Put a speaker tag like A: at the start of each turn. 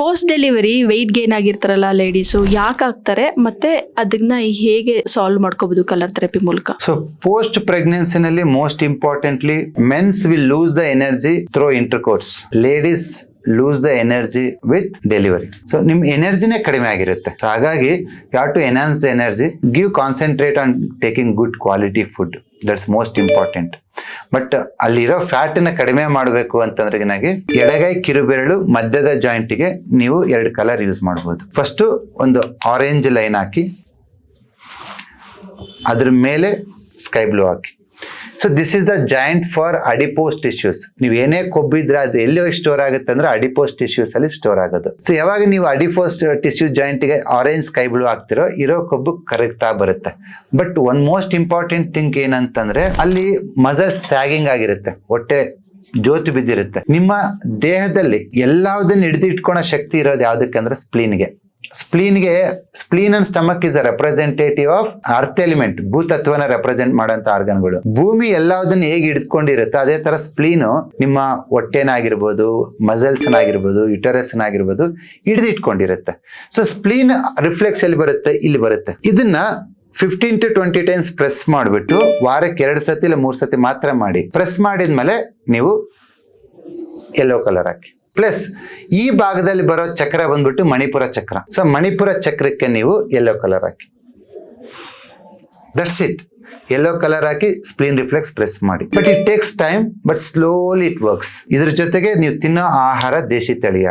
A: Post delivery weight gain ಆಗಿರ್ತಾರಲ್ಲ ladies ಯಾಕೆ ಆಗ್ತಾರೆ ಮತ್ತೆ ಅದನ್ನ ಹೇಗೆ ಸಾಲ್ವ್ ಮಾಡ್ಕೋಬಹುದು ಕಲರ್ ಥೆರಪಿ ಮೂಲಕ?
B: So post ಪ್ರೆಗ್ನೆನ್ಸಿನಲ್ಲಿ most importantly men's will lose the energy through intercourse ladies lose the energy with delivery so ನಿಮ್ ಎನರ್ಜಿನೇ ಕಡಿಮೆ ಆಗಿರುತ್ತೆ. ಹಾಗಾಗಿ ಯಾವ to enhance the energy give concentrate on taking good quality food that's most important but ಅಲ್ಲಿರೋ ಫ್ಯಾಟ್ನ ಕಡಿಮೆ ಮಾಡಬೇಕು ಅಂತಂದ್ರೆ ನನಗೆ ಎಡಗೈ ಕಿರುಬೆರಳು ಮಧ್ಯದ ಜಾಯಿಂಟ್ಗೆ ನೀವು ಎರಡು ಕಲರ್ ಯೂಸ್ ಮಾಡ್ಬೋದು. ಫಸ್ಟು ಒಂದು ಆರೆಂಜ್ ಲೈನ್ ಹಾಕಿ, ಅದ್ರ ಮೇಲೆ sky blue hockey. So this is the joint for adipose tissues ನೀವು ಏನೇ ಕೊಬ್ಬಿದ್ರೆ ಅದು ಎಲ್ಲಿ ಸ್ಟೋರ್ ಆಗುತ್ತೆ ಅಂದ್ರೆ ಅಡಿಪೋಸ್ ಟಿಶ್ಯೂಸ್ ಅಲ್ಲಿ ಸ್ಟೋರ್ ಆಗೋದು. ಸೊ ಯಾವಾಗ ನೀವು ಅಡಿಪೋಸ್ ಟಿಶ್ಯೂ ಜಾಯಿಂಟ್ಗೆ ಆರೆಂಜ್ ಸ್ಕೈ ಬ್ಲೂ ಆಗ್ತಿರೋ ಇರೋ ಕೊಬ್ಬು ಕರಗ್ತಾ ಬರುತ್ತೆ. But one most important thing ಏನಂತಂದ್ರೆ, ಅಲ್ಲಿ ಮಸಲ್ಸ್ ಸ್ಯಾಗಿಂಗ್ ಆಗಿರುತ್ತೆ. ಹೊಟ್ಟೆ ಜೋತು ಬಿದ್ದಿರುತ್ತೆ. ನಿಮ್ಮ ದೇಹದಲ್ಲಿ ಎಲ್ಲದನ್ನ ಹಿಡಿದು ಇಟ್ಕೊಳೋ ಶಕ್ತಿ ಇರೋದು ಯಾವ್ದಕ್ಕೆ ಅಂದ್ರೆ ಸ್ಪ್ಲೀನ್ಗೆ ಸ್ಪ್ಲೀನ್ಗೆ, spleen and stomach is a representative of earth element ಭೂತತ್ವನ represent ಮಾಡೋಂಥ ಆರ್ಗನ್ಗಳು ಭೂಮಿ ಎಲ್ಲದನ್ನ ಹೇಗೆ ಹಿಡಿದುಕೊಂಡಿರುತ್ತೆ ಅದೇ ತರ ಸ್ಪ್ಲೀನು ನಿಮ್ಮ ಹೊಟ್ಟೆನಾಗಿರ್ಬೋದು ಮಸಲ್ಸ್ ಆಗಿರ್ಬೋದು ಯುಟರಸ್ ಆಗಿರ್ಬೋದು ಹಿಡಿದು ಇಟ್ಕೊಂಡಿರುತ್ತೆ ಸೊ ಸ್ಪ್ಲೀನ್ ರಿಫ್ಲೆಕ್ಸ್ ಎಲ್ಲಿ ಬರುತ್ತೆ? ಇಲ್ಲಿ ಬರುತ್ತೆ. ಇದನ್ನ fifteen to twenty times press ಮಾಡಿಬಿಟ್ಟು ವಾರಕ್ಕೆ ಎರಡು ಸತಿ ಇಲ್ಲ ಮೂರು ಸತಿ ಮಾತ್ರ ಮಾಡಿ ಪ್ರೆಸ್ ಮಾಡಿದ್ಮೇಲೆ ನೀವು ಯೆಲ್ಲೋ ಕಲರ್ ಹಾಕಿ. ಪ್ಲಸ್ ಈ ಭಾಗದಲ್ಲಿ ಬರೋ ಚಕ್ರ ಬಂದ್ಬಿಟ್ಟು ಮಣಿಪುರ ಚಕ್ರ. ಸೊ ಮಣಿಪುರ ಚಕ್ರಕ್ಕೆ ನೀವು ಯೆಲ್ಲೋ ಕಲರ್ ಹಾಕಿ. ದಟ್ಸ್ ಇಟ್ ಯೆಲ್ಲೋ ಕಲರ್ ಹಾಕಿ ಸ್ಪ್ಲೀನ್ ರಿಫ್ಲೆಕ್ಸ್ ಪ್ರೆಸ್ ಮಾಡಿ. But it takes time but slowly it works ಇದ್ರ ಜೊತೆಗೆ ನೀವು ತಿನ್ನೋ ಆಹಾರ ದೇಶಿ ತಳಿ